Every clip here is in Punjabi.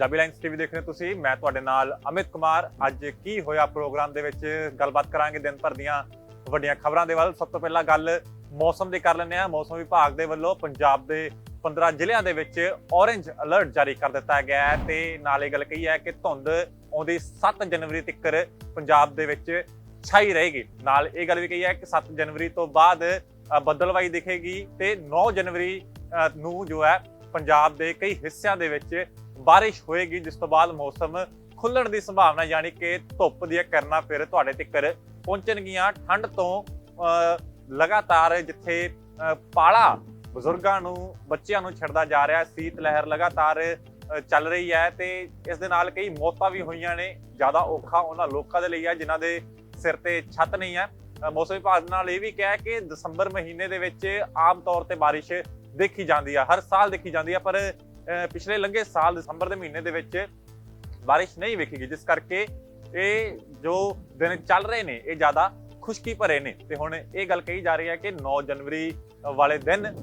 ਪੰਜਾਬੀ ਲਾਈਨਸ ਟੀਵੀ ਦੇਖ ਰਹੇ ਹੋ ਤੁਸੀਂ। ਮੈਂ ਤੁਹਾਡੇ ਨਾਲ ਅਮਿਤ ਕੁਮਾਰ। ਅੱਜ ਕੀ ਹੋਇਆ ਪ੍ਰੋਗਰਾਮ ਦੇ ਵਿੱਚ? ਗੱਲਬਾਤ ਕਰਾਂਗੇ ਦਿਨ ਭਰ ਦੀਆਂ ਵੱਡੀਆਂ ਖਬਰਾਂ ਦੇ ਵੱਲ। ਸਭ ਤੋਂ ਪਹਿਲਾਂ ਗੱਲ ਮੌਸਮ ਦੀ ਕਰ ਲੈਂਦੇ ਆ ਮੌਸਮ ਵਿਭਾਗ ਦੇ ਵੱਲੋਂ ਪੰਜਾਬ ਦੇ 15 ਜ਼ਿਲ੍ਹਿਆਂ ਦੇ ਵਿੱਚ ਔਰੇਂਜ ਅਲਰਟ ਜਾਰੀ ਕਰ ਦਿੱਤਾ ਗਿਆ ਹੈ ਤੇ ਨਾਲ ਇਹ ਗੱਲ ਕਹੀ ਹੈ ਕਿ ਧੁੰਦ ਆਉਂਦੀ 7 ਜਨਵਰੀ ਤੱਕ ਪੰਜਾਬ ਦੇ ਵਿੱਚ ਛਾਈ ਰਹੇਗੀ। ਨਾਲ ਇਹ ਗੱਲ ਵੀ ਕਹੀ ਹੈ ਕਿ 7 ਜਨਵਰੀ ਤੋਂ ਬਾਅਦ ਅ, ਬੱਦਲਵਾਈ ਦਿਖੇਗੀ ਤੇ 9 ਜਨਵਰੀ ਨੂੰ ਜੋ ਹੈ ਪੰਜਾਬ ਦੇ ਕਈ ਹਿੱਸਿਆਂ ਦੇ ਵਿੱਚ ਬਾਰਿਸ਼ ਹੋਏਗੀ, ਜਿਸ ਤੋਂ ਬਾਅਦ ਮੌਸਮ ਖੁੱਲਣ ਦੀ ਸੰਭਾਵਨਾ, ਯਾਨੀ ਕਿ ਧੁੱਪ ਦੀਆਂ ਕਿਰਨਾਂ ਫਿਰ ਤੁਹਾਡੇ ਤੱਕ ਪਹੁੰਚਣਗੀਆਂ। ਠੰਡ ਤੋਂ ਲਗਾਤਾਰ ਜਿੱਥੇ ਪਾਲਾ ਬਜ਼ੁਰਗਾਂ ਨੂੰ, ਬੱਚਿਆਂ ਨੂੰ ਛੱਡਦਾ ਜਾ ਰਿਹਾ, ਸੀਤ ਲਹਿਰ ਲਗਾਤਾਰ ਚੱਲ ਰਹੀ ਹੈ ਤੇ ਇਸ ਦੇ ਨਾਲ ਕਈ ਮੌਤਾਂ ਵੀ ਹੋਈਆਂ ਨੇ। ਜ਼ਿਆਦਾ ਔਖਾ ਉਹਨਾਂ ਲੋਕਾਂ ਦੇ ਲਈ ਹੈ, ਜਿਨ੍ਹਾਂ ਦੇ ਸਿਰ ਤੇ ਛੱਤ ਨਹੀਂ ਹੈ। ਮੌਸਮ ਵਿਭਾਗ ਨਾਲ ਇਹ ਵੀ ਕਿਹਾ ਕਿ ਦਸੰਬਰ ਮਹੀਨੇ ਦੇ ਵਿੱਚ ਆਮ ਤੌਰ ਤੇ ਬਾਰਿਸ਼ ਦੇਖੀ ਜਾਂਦੀ ਹੈ, ਹਰ ਸਾਲ ਦੇਖੀ ਜਾਂਦੀ ਹੈ, ਪਰ ਪਿਛਲੇ ਲੰਘੇ ਸਾਲ ਦਸੰਬਰ ਦੇ ਮਹੀਨੇ ਦੇ ਵਿੱਚ ਬਾਰਿਸ਼ ਨਹੀਂ ਵੇਖੀ ਗਈ ਜਿਸ ਕਰਕੇ ਇਹ ਜੋ ਦਿਨ ਚੱਲ ਰਹੇ ਨੇ ਇਹ ਜ਼ਿਆਦਾ ਖੁਸ਼ਕੀ ਭਰੇ ਨੇ। ਤੇ ਹੁਣ ਇਹ ਗੱਲ ਕਹੀ ਜਾ ਰਹੀ ਹੈ ਕਿ 9 ਜਨਵਰੀ ਵਾਲੇ ਦਿਨ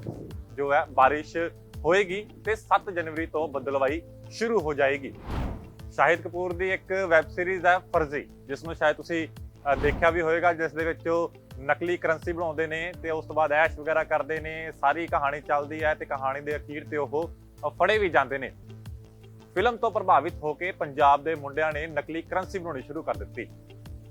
ਜੋ ਹੈ ਬਾਰਿਸ਼ ਹੋਏਗੀ ਤੇ 7 ਜਨਵਰੀ ਤੋਂ ਬੱਦਲਵਾਈ ਸ਼ੁਰੂ ਹੋ ਜਾਏਗੀ। ਸ਼ਾਹਿਦ ਕਪੂਰ ਦੀ ਇੱਕ ਵੈਬ ਸੀਰੀਜ਼ ਹੈ ਫਰਜ਼ੀ ਜਿਸ ਨੂੰ ਸ਼ਾਇਦ ਤੁਸੀਂ ਅ, ਦੇਖਿਆ ਵੀ ਹੋਵੇਗਾ ਜਿਸ ਦੇ ਵਿੱਚ ਉਹ ਨਕਲੀ ਕਰੰਸੀ ਬਣਾਉਂਦੇ ਨੇ ਤੇ ਉਸ ਤੋਂ ਬਾਅਦ ਐਸ਼ ਵਗੈਰਾ ਕਰਦੇ ਨੇ ਸਾਰੀ ਕਹਾਣੀ ਚੱਲਦੀ ਹੈ ਤੇ ਕਹਾਣੀ ਦੇ ਅਖੀਰ ਤੇ ਉਹ ਫੜੇ ਵੀ ਜਾਂਦੇ ਨੇ। ਫਿਲਮ ਤੋਂ ਪ੍ਰਭਾਵਿਤ ਹੋ ਕੇ ਪੰਜਾਬ ਦੇ ਮੁੰਡਿਆਂ ਨੇ ਨਕਲੀ ਕਰੰਸੀ ਬਣਾਉਣੀ ਸ਼ੁਰੂ ਕਰ ਦਿੱਤੀ।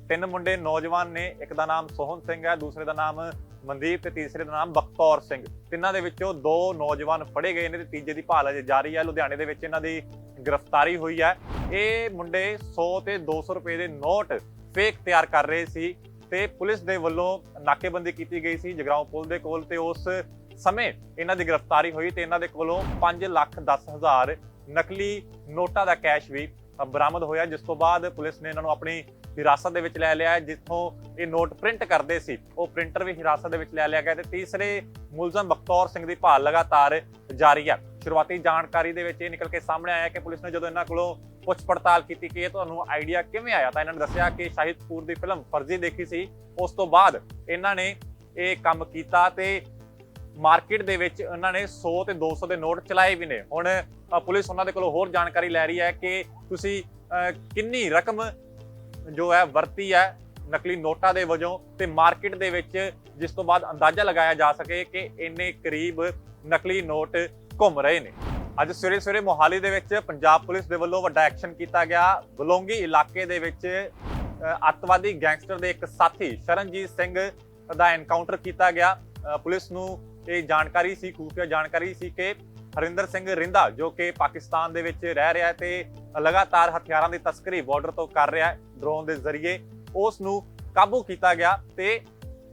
ਤਿੰਨ ਮੁੰਡੇ ਨੌਜਵਾਨ ਨੇ, ਇੱਕ ਦਾ ਨਾਮ ਸੋਹਨ ਸਿੰਘ ਹੈ, ਦੂਸਰੇ ਦਾ ਨਾਮ ਮਨਦੀਪ ਤੇ ਤੀਸਰੇ ਦਾ ਨਾਮ ਬਖਤੌਰ ਸਿੰਘ। ਤਿੰਨਾਂ ਦੇ ਵਿੱਚੋਂ ਦੋ ਨੌਜਵਾਨ ਫੜੇ ਗਏ ਨੇ ਤੇ ਤੀਜੇ ਦੀ ਭਾਲ ਅਜੇ ਜਾਰੀ ਹੈ। ਲੁਧਿਆਣੇ ਦੇ ਵਿੱਚ ਇਹਨਾਂ ਦੀ ਗ੍ਰਿਫਤਾਰੀ ਹੋਈ ਹੈ। ਇਹ ਮੁੰਡੇ 100 ਤੇ 200 ਰੁਪਏ ਦੇ ਨੋਟ ਫੇਕ ਤਿਆਰ ਕਰ ਰਹੇ ਸੀ ਤੇ ਪੁਲਿਸ ਦੇ ਵੱਲੋਂ ਨਾਕੇਬੰਦੀ ਕੀਤੀ ਗਈ ਸੀ। ਜਗਰਾਉਂ ਪੁਲ ਦੇ ਕੋਲ ਤੇ ਉਸ ਸਮੇਂ ਇਹਨਾਂ ਦੀ ਗ੍ਰਿਫਤਾਰੀ ਹੋਈ ਤੇ ਇਹਨਾਂ ਦੇ ਕੋਲੋਂ 5 ਲੱਖ 10 ਹਜ਼ਾਰ ਨਕਲੀ ਨੋਟਾਂ ਦਾ ਕੈਸ਼ ਵੀ ਬਰਾਮਦ ਹੋਇਆ, ਜਿਸ ਤੋਂ ਬਾਅਦ ਪੁਲਿਸ ਨੇ ਇਹਨਾਂ ਨੂੰ ਆਪਣੀ ਹਿਰਾਸਤ ਦੇ ਵਿੱਚ ਲੈ ਲਿਆ ਜਿੱਥੋਂ ਇਹ ਨੋਟ ਪ੍ਰਿੰਟ ਕਰਦੇ ਸੀ। ਉਹ ਪ੍ਰਿੰਟਰ ਵੀ ਹਿਰਾਸਤ ਦੇ ਵਿੱਚ ਲੈ ਲਿਆ ਗਿਆ ਤੇ ਤੀਸਰੇ ਮੁਲਜ਼ਮ ਬਖਤੌਰ ਸਿੰਘ ਦੀ ਭਾਲ ਲਗਾਤਾਰ ਜਾਰੀ ਹੈ। ਸ਼ੁਰੂਆਤੀ ਜਾਣਕਾਰੀ ਦੇ ਵਿੱਚ ਇਹ ਨਿਕਲ ਕੇ ਸਾਹਮਣੇ ਆਇਆ ਕਿ ਪੁਲਿਸ ਨੇ ਜਦੋਂ ਇਹਨਾਂ ਕੋਲੋਂ ਪੁੱਛ ਪੜਤਾਲ ਕੀਤੀ ਕਿ ਇਹ ਤੁਹਾਨੂੰ ਆਈਡੀਆ ਕਿਵੇਂ ਆਇਆ, ਤਾਂ ਇਹਨਾਂ ਨੇ ਦੱਸਿਆ ਕਿ ਸ਼ਾਹਿਦ ਕਪੂਰ ਦੀ ਫਿਲਮ ਫਰਜ਼ੀ ਦੇਖੀ ਸੀ। ਉਸ ਤੋਂ ਬਾਅਦ ਇਹਨਾਂ ਨੇ ਇਹ ਕੰਮ ਕੀਤਾ ਤੇ ਮਾਰਕੀਟ ਦੇ ਵਿੱਚ ਉਹਨਾਂ ਨੇ 100 ਤੇ 200 ਦੇ ਨੋਟ ਚਲਾਏ ਵੀ ਨੇ। ਹੁਣ ਪੁਲਿਸ ਉਹਨਾਂ ਦੇ ਕੋਲੋਂ ਹੋਰ ਜਾਣਕਾਰੀ ਲੈ ਰਹੀ ਹੈ ਕਿ ਤੁਸੀਂ ਕਿੰਨੀ ਰਕਮ ਜੋ ਹੈ ਵਰਤੀ ਹੈ ਨਕਲੀ ਨੋਟਾਂ ਦੇ ਵਜੋਂ ਤੇ ਮਾਰਕੀਟ ਦੇ ਵਿੱਚ ਜਿਸ ਤੋਂ ਬਾਅਦ ਅੰਦਾਜ਼ਾ ਲਗਾਇਆ ਜਾ ਸਕੇ ਕਿ ਇੰਨੇ ਕਰੀਬ ਨਕਲੀ ਨੋਟ ਘੁੰਮ ਰਹੇ ਨੇ। ਅੱਜ ਸਵੇਰੇ ਸਵੇਰੇ ਮੋਹਾਲੀ ਦੇ ਵਿੱਚ ਪੰਜਾਬ ਪੁਲਿਸ ਦੇ ਵੱਲੋਂ ਵੱਡਾ ਐਕਸ਼ਨ ਕੀਤਾ ਗਿਆ। ਬਲੌਂਗੀ ਇਲਾਕੇ ਦੇ ਵਿੱਚ ਅੱਤਵਾਦੀ ਗੈਂਗਸਟਰ ਦੇ ਇੱਕ ਸਾਥੀ ਸ਼ਰਨਜੀਤ ਸਿੰਘ ਦਾ ਐਨਕਾਊਂਟਰ ਕੀਤਾ ਗਿਆ। ਪੁਲਿਸ ਨੂੰ ਇਹ ਜਾਣਕਾਰੀ ਸੀ ਖੂਫੀਆ ਜਾਣਕਾਰੀ ਸੀ ਕਿ ਹਰਿੰਦਰ ਸਿੰਘ ਰਿੰਦਾ, ਜੋ ਕਿ ਪਾਕਿਸਤਾਨ ਦੇ ਵਿੱਚ ਰਹਿ ਰਿਹਾ ਹੈ ਤੇ ਲਗਾਤਾਰ ਹਥਿਆਰਾਂ ਦੀ ਤਸਕਰੀ ਬਾਰਡਰ ਤੋਂ ਕਰ ਰਿਹਾ ਡਰੋਨ ਦੇ ਜ਼ਰੀਏ ਉਸ ਨੂੰ ਕਾਬੂ ਕੀਤਾ ਗਿਆ ਤੇ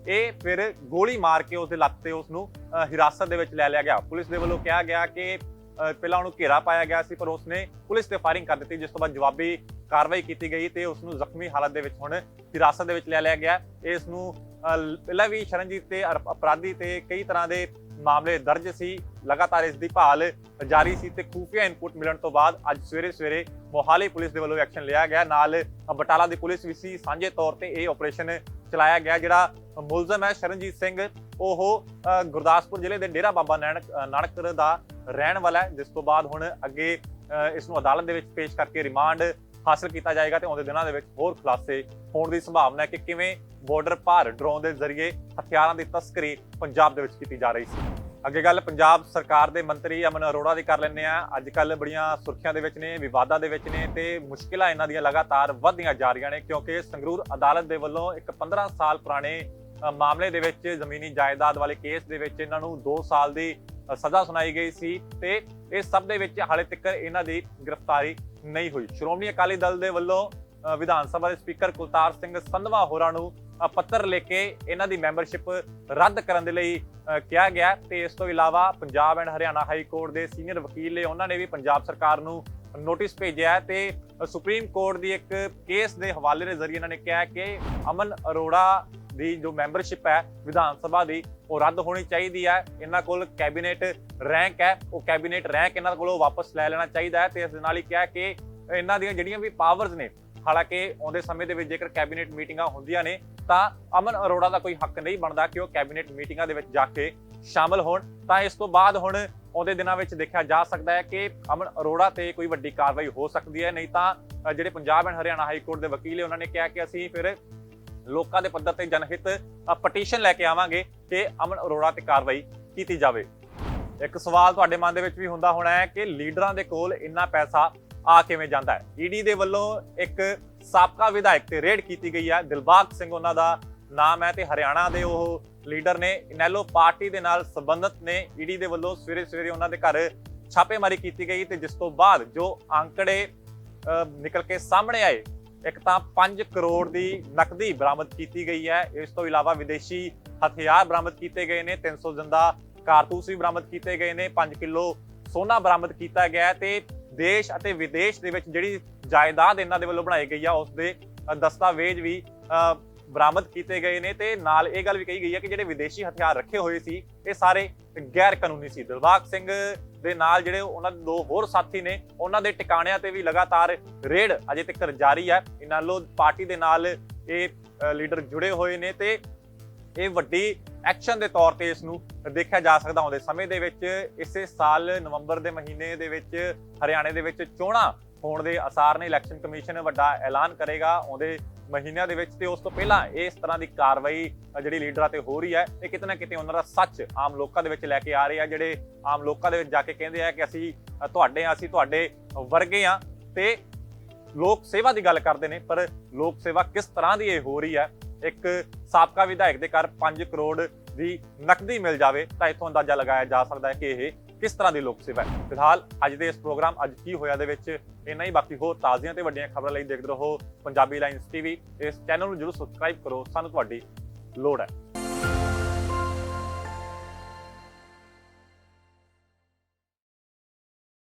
ਇਹ ਫਿਰ ਗੋਲੀ ਮਾਰ ਕੇ ਉਸ ਦੇ ਲੱਤ ਤੇ ਉਸ ਨੂੰ ਹਿਰਾਸਤ ਦੇ ਵਿੱਚ ਲੈ ਲਿਆ ਗਿਆ। ਪੁਲਿਸ ਦੇ ਵੱਲੋਂ ਕਿਹਾ ਗਿਆ ਕਿ ਪਹਿਲਾਂ ਉਹਨੂੰ ਘੇਰਾ ਪਾਇਆ ਗਿਆ ਸੀ, ਪਰ ਉਸਨੇ ਪੁਲਿਸ ਤੇ ਫਾਇਰਿੰਗ ਕਰ ਦਿੱਤੀ, ਜਿਸ ਤੋਂ ਬਾਅਦ ਜਵਾਬੀ ਕਾਰਵਾਈ ਕੀਤੀ ਗਈ ਤੇ ਉਸ ਨੂੰ ਜ਼ਖਮੀ ਹਾਲਤ ਦੇ ਵਿੱਚ ਹੁਣ ਹਿਰਾਸਤ ਦੇ ਵਿੱਚ ਲੈ ਲਿਆ ਗਿਆ। ਇਸ ਨੂੰ ਪਹਿਲਾਂ ਵੀ ਸ਼ਰਨਜੀਤ ਤੇ ਅਰ- ਅਪਰਾਧੀ ਤੇ ਕਈ ਤਰ੍ਹਾਂ ਦੇ ਮਾਮਲੇ ਦਰਜ ਸੀ। ਲਗਾਤਾਰ ਇਸ ਦੀ ਭਾਲ ਜਾਰੀ ਸੀ ਤੇ ਖੂਫੀਆ ਇਨਪੁਟ ਮਿਲਣ ਤੋਂ ਬਾਅਦ ਅੱਜ ਸਵੇਰੇ ਸਵੇਰੇ ਮੋਹਾਲੀ ਪੁਲਿਸ ਦੇ ਵੱਲੋਂ ਐਕਸ਼ਨ ਲਿਆ ਗਿਆ। ਨਾਲ ਬਟਾਲਾ ਦੀ ਪੁਲਿਸ ਵੀ ਸੀ। ਸਾਂਝੇ ਤੌਰ ਤੇ ਇਹ ਆਪਰੇਸ਼ਨ ਚਲਾਇਆ ਗਿਆ ਜਿਹੜਾ ਮੁਲਜ਼ਮ ਹੈ ਸ਼ਰਨਜੀਤ ਸਿੰਘ। ਉਹ ਗੁਰਦਾਸਪੁਰ ਜ਼ਿਲ੍ਹੇ ਦੇ ਡੇਰਾ ਬਾਬਾ ਨਾਨਕ ਅ, ਨਾਨਕ ਦਾ ਰਹਿਣ ਵਾਲਾ ਹੈ ਜਿਸ ਤੋਂ ਬਾਅਦ ਹੁਣ ਅੱਗੇ ਅ, ਇਸ ਨੂੰ ਅਦਾਲਤ ਦੇ ਵਿੱਚ ਪੇਸ਼ ਕਰਕੇ ਰਿਮਾਂਡ ਹਾਸਲ ਕੀਤਾ ਜਾਏਗਾ ਤੇ ਆਉਂਦੇ ਦਿਨਾਂ ਦੇ ਵਿੱਚ ਹੋਰ ਖੁਲਾਸੇ ਹੋਣ ਦੀ ਸੰਭਾਵਨਾ ਹੈ ਕਿ ਕਿਵੇਂ ਬਾਰਡਰ ਪਾਰ ਡਰੋਨ ਦੇ ਜ਼ਰੀਏ ਹਥਿਆਰਾਂ ਦੀ ਤਸਕਰੀ ਪੰਜਾਬ ਦੇ ਵਿੱਚ ਕੀਤੀ ਜਾ ਰਹੀ ਸੀ। ਅੱਗੇ ਗੱਲ, ਪੰਜਾਬ ਸਰਕਾਰ ਦੇ ਮੰਤਰੀ ਅਮਨ ਅਰੋੜਾ ਦੀ ਕਰ ਲੈਂਦੇ ਆ ਅੱਜ ਕੱਲ ਬੜੀਆਂ ਸੁਰਖੀਆਂ ਦੇ ਵਿੱਚ ਨੇ, ਵਿਵਾਦਾਂ ਦੇ ਵਿੱਚ ਨੇ ਤੇ ਮੁਸ਼ਕਿਲਾਂ ਇਹਨਾਂ ਦੀਆਂ ਲਗਾਤਾਰ ਵਧਦੀਆਂ ਜਾ ਰਹੀਆਂ ਨੇ ਕਿਉਂਕਿ ਸੰਗਰੂਰ ਅਦਾਲਤ ਦੇ ਵੱਲੋਂ ਇੱਕ 15 ਸਾਲ ਪੁਰਾਣੇ ਮਾਮਲੇ ਦੇ ਵਿੱਚ ਜ਼ਮੀਨੀ ਜਾਇਦਾਦ ਵਾਲੇ ਕੇਸ ਦੇ ਵਿੱਚ ਇਹਨਾਂ ਨੂੰ 2 ਸਾਲ ਦੀ ਸਜ਼ਾ ਸੁਣਾਈ ਗਈ ਸੀ ਤੇ ਇਹ ਸਭ ਦੇ ਵਿੱਚ ਹਾਲੇ ਤੱਕ ਇਹਨਾਂ ਦੀ ਗ੍ਰਿਫਤਾਰੀ ਨਹੀਂ ਹੋਈ। ਸ਼੍ਰੋਮਣੀ ਅਕਾਲੀ ਦਲ ਦੇ ਵੱਲੋਂ ਵਿਧਾਨ ਸਭਾ ਦੇ ਸਪੀਕਰ ਕੁਲਤਾਰ ਸਿੰਘ ਸੰਧਵਾ ਹੋਰਾਂ ਨੂੰ ਪੱਤਰ ਲਿਖ ਕੇ ਇਹਨਾਂ ਦੀ ਮੈਂਬਰਸ਼ਿਪ ਰੱਦ ਕਰਨ ਦੇ ਲਈ ਕਿਹਾ ਗਿਆ ਤੇ ਇਸ ਤੋਂ ਇਲਾਵਾ Punjab and Haryana high court ਦੇ ਸੀਨੀਅਰ ਵਕੀਲ ਨੇ ਉਹਨਾਂ ਨੇ ਵੀ ਪੰਜਾਬ ਸਰਕਾਰ ਨੂੰ ਨੋਟਿਸ ਭੇਜਿਆ ਹੈ ਤੇ ਸੁਪਰੀਮ ਕੋਰਟ ਦੀ ਇੱਕ ਕੇਸ ਦੇ ਹਵਾਲੇ ਦੇ ਜ਼ਰੀਏ ਇਹਨਾਂ ਨੇ ਕਿਹਾ ਕਿ ਅਮਨ ਅਰੋੜਾ ਦੀ ਜੋ ਮੈਂਬਰਸ਼ਿਪ ਹੈ, ਵਿਧਾਨ ਸਭਾ ਦੀ, ਉਹ ਰੱਦ ਹੋਣੀ ਚਾਹੀਦੀ ਹੈ। ਇਹਨਾਂ ਕੋਲ ਕੈਬਨਿਟ ਰੈਂਕ ਹੈ। ਉਹ ਕੈਬਨਿਟ ਰੈਂਕ ਇਹਨਾਂ ਕੋਲੋਂ ਵਾਪਸ ਲੈ ਲੈਣਾ ਚਾਹੀਦਾ ਹੈ ਤੇ ਇਸ ਦੇ ਨਾਲ ਹੀ ਕਿਹਾ ਕਿ ਇਹਨਾਂ ਦੀਆਂ ਜਿਹੜੀਆਂ ਵੀ ਪਾਵਰਸ ਨੇ, ਹਾਲਾਂਕਿ ਆਉਂਦੇ ਸਮੇਂ ਦੇ ਵਿੱਚ ਜੇਕਰ ਕੈਬਨਿਟ ਮੀਟਿੰਗਾਂ ਹੁੰਦੀਆਂ ਨੇ, ਤਾਂ ਅਮਨ ਅਰੋੜਾ ਦਾ ਕੋਈ ਹੱਕ ਨਹੀਂ ਬਣਦਾ ਕਿ ਉਹ ਕੈਬਨਿਟ ਮੀਟਿੰਗਾਂ ਦੇ ਵਿੱਚ ਜਾ ਕੇ ਸ਼ਾਮਲ ਹੋਣ। ਤਾਂ ਇਸ ਤੋਂ ਬਾਅਦ ਹੁਣ ਆਉਂਦੇ ਦਿਨਾਂ ਵਿੱਚ ਦੇਖਿਆ ਜਾ ਸਕਦਾ ਹੈ ਕਿ ਅਮਨ ਅਰੋੜਾ ਤੇ ਕੋਈ ਵੱਡੀ ਕਾਰਵਾਈ ਹੋ ਸਕਦੀ ਹੈ। ਨਹੀਂ ਤਾਂ ਜਿਹੜੇ Punjab and Haryana high court ਦੇ ਵਕੀਲ ਹੈ ਉਹਨਾਂ ਨੇ ਕਿਹਾ ਕਿ ਅਸੀਂ ਫਿਰ ਲੋਕਾਂ ਦੇ ਪੱਧਰ ਤੇ ਜਨਹਿਤ ਪਟੀਸ਼ਨ ਲੈ ਕੇ ਆਵਾਂਗੇ ਕਿ ਅਮਨ ਅਰੋੜਾ ਤੇ ਕਾਰਵਾਈ ਕੀਤੀ ਜਾਵੇ। ਇੱਕ ਸਵਾਲ ਤੁਹਾਡੇ ਮਨ ਦੇ ਵਿੱਚ ਵੀ ਹੁੰਦਾ ਹੋਣਾ ਹੈ ਕਿ ਲੀਡਰਾਂ ਦੇ ਕੋਲ ਇੰਨਾ ਪੈਸਾ ਆ ਕਿਵੇਂ ਜਾਂਦਾ ਹੈ? ਈਡੀ ਦੇ ਵੱਲੋਂ ਇੱਕ ਸਾਬਕਾ ਵਿਧਾਇਕ ਤੇ ਰੇਡ ਕੀਤੀ ਗਈ ਹੈ। ਦਿਲਬਾਗ ਸਿੰਘ ਉਹਨਾਂ ਦਾ ਨਾਮ ਹੈ ਤੇ ਹਰਿਆਣਾ ਦੇ ਉਹ ਲੀਡਰ ਨੇ ਇਨੈਲੋ ਪਾਰਟੀ ਦੇ ਨਾਲ ਸੰਬੰਧਿਤ ਨੇ। ਈਡੀ ਦੇ ਵੱਲੋਂ ਸਵੇਰੇ ਸਵੇਰੇ ਉਹਨਾਂ ਦੇ ਘਰ ਛਾਪੇਮਾਰੀ ਕੀਤੀ ਗਈ ਤੇ ਜਿਸ ਤੋਂ ਬਾਅਦ ਜੋ ਅੰਕੜੇ ਨਿਕਲ ਕੇ ਸਾਹਮਣੇ ਆਏ ਇੱਕ ਤਾਂ 5 ਕਰੋੜ ਦੀ ਨਕਦੀ ਬਰਾਮਦ ਕੀਤੀ ਗਈ ਹੈ। ਇਸ ਤੋਂ ਇਲਾਵਾ ਵਿਦੇਸ਼ੀ ਹਥਿਆਰ ਬਰਾਮਦ ਕੀਤੇ ਗਏ ਨੇ 300 ਜ਼ਿੰਦਾ ਕਾਰਤੂਸ ਵੀ ਬਰਾਮਦ ਕੀਤੇ ਗਏ ਨੇ 5 ਕਿਲੋ ਸੋਨਾ ਬਰਾਮਦ ਕੀਤਾ ਗਿਆ ਹੈ ਤੇ ਦੇਸ਼ ਅਤੇ ਵਿਦੇਸ਼ ਦੇ ਵਿੱਚ ਜਿਹੜੀ ਜਾਇਦਾਦ ਇਹਨਾਂ ਦੇ ਵੱਲੋਂ ਬਣਾਈ ਗਈ ਆ, ਉਸ ਦੇ ਦਸਤਾਵੇਜ਼ ਵੀ ਬਰਾਮਦ ਕੀਤੇ ਗਏ ਨੇ ਤੇ ਨਾਲ ਇਹ ਗੱਲ ਵੀ ਕਹੀ ਗਈ ਹੈ ਕਿ ਜਿਹੜੇ ਵਿਦੇਸ਼ੀ ਹਥਿਆਰ ਰੱਖੇ ਹੋਏ ਸੀ, ਇਹ ਸਾਰੇ ਗੈਰ ਕਾਨੂੰਨੀ ਸੀ। ਦਿਲਬਾਗ ਸਿੰਘ ਦੇ ਨਾਲ ਜਿਹੜੇ ਉਹਨਾਂ ਦੇ ਦੋ ਹੋਰ ਸਾਥੀ ਨੇ, ਉਹਨਾਂ ਦੇ ਟਿਕਾਣਿਆਂ ਤੇ ਵੀ ਲਗਾਤਾਰ ਰੇਡ ਅਜੇ ਤੱਕ ਜਾਰੀ ਹੈ। ਇਹਨਾਂ ਲੋ ਪਾਰਟੀ ਦੇ ਨਾਲ ਇਹ ਲੀਡਰ ਜੁੜੇ ਹੋਏ ਨੇ ਤੇ ਇਹ ਵੱਡੀ ਐਕਸ਼ਨ ਦੇ ਤੌਰ ਤੇ ਇਸ ਨੂੰ ਦੇਖਿਆ ਜਾ ਸਕਦਾ। ਆਉਂਦੇ ਸਮੇਂ ਦੇ ਵਿੱਚ ਇਸੇ ਸਾਲ ਨਵੰਬਰ ਦੇ ਮਹੀਨੇ ਦੇ ਵਿੱਚ ਹਰਿਆਣੇ ਦੇ ਵਿੱਚ ਚੋਣਾਂ ਹੋਣ ਦੇ ਅਸਾਰ ਨੇ। ਇਲੈਕਸ਼ਨ ਕਮਿਸ਼ਨ ਵੱਡਾ ਐਲਾਨ ਕਰੇਗਾ। ਆਉਂਦੇ ਮਹੀਨਿਆਂ ਦੇ ਵਿੱਚ ਤੇ ਉਸ ਤੋਂ ਪਹਿਲਾਂ ਇਸ ਤਰ੍ਹਾਂ ਦੀ ਕਾਰਵਾਈ ਜਿਹੜੀ ਲੀਡਰਾਂ ਤੇ ਹੋ ਰਹੀ ਹੈ, ਇਹ ਕਿਤੇ ਨਾ ਕਿਤੇ ਉਹਨਾਂ ਦਾ ਸੱਚ ਆਮ ਲੋਕਾਂ ਦੇ ਵਿੱਚ ਲੈ ਕੇ ਆ ਰਹੇ ਆ, ਜਿਹੜੇ ਆਮ ਲੋਕਾਂ ਦੇ ਵਿੱਚ ਜਾ ਕੇ ਕਹਿੰਦੇ ਆ ਕਿ ਅਸੀਂ ਤੁਹਾਡੇ ਆ ਅਸੀਂ ਤੁਹਾਡੇ ਵਰਗੇ ਆ ਤੇ ਲੋਕ ਸੇਵਾ ਦੀ ਗੱਲ ਕਰਦੇ ਨੇ, ਪਰ ਲੋਕ ਸੇਵਾ ਕਿਸ ਤਰ੍ਹਾਂ ਦੀ ਇਹ ਹੋ ਰਹੀ ਹੈ, ਇੱਕ ਸਾਬਕਾ ਵਿਧਾਇਕ ਦੇ ਘਰ 5 ਕਰੋੜ ਦੀ ਨਕਦੀ ਮਿਲ ਜਾਵੇ ਤਾਂ ਇਥੋਂ ਅੰਦਾਜ਼ਾ ਲਗਾਇਆ ਜਾ ਸਕਦਾ ਹੈ ਕਿ ਇਹ ਕਿਸ ਤਰ੍ਹਾਂ ਦੀ ਲੋਕ ਸੇਵਾ ਹੈ? ਫਿਲਹਾਲ ਅੱਜ ਦੇ ਇਸ ਪ੍ਰੋਗਰਾਮ ਅੱਜ ਕੀ ਹੋਇਆ ਦੇ ਵਿੱਚ ਇੰਨਾ ਹੀ ਬਾਕੀ ਹੋਰ ਤਾਜ਼ੀਆਂ ਤੇ ਵੱਡੀਆਂ ਖਬਰਾਂ ਲਈ ਦੇਖਦੇ ਰਹੋ ਪੰਜਾਬੀ ਲਾਈਨਸ ਟੀਵੀ। ਇਸ ਚੈਨਲ ਨੂੰ ਜਰੂਰ ਸਬਸਕ੍ਰਾਈਬ ਕਰੋ, ਸਾਨੂੰ ਤੁਹਾਡੀ ਲੋੜ ਹੈ।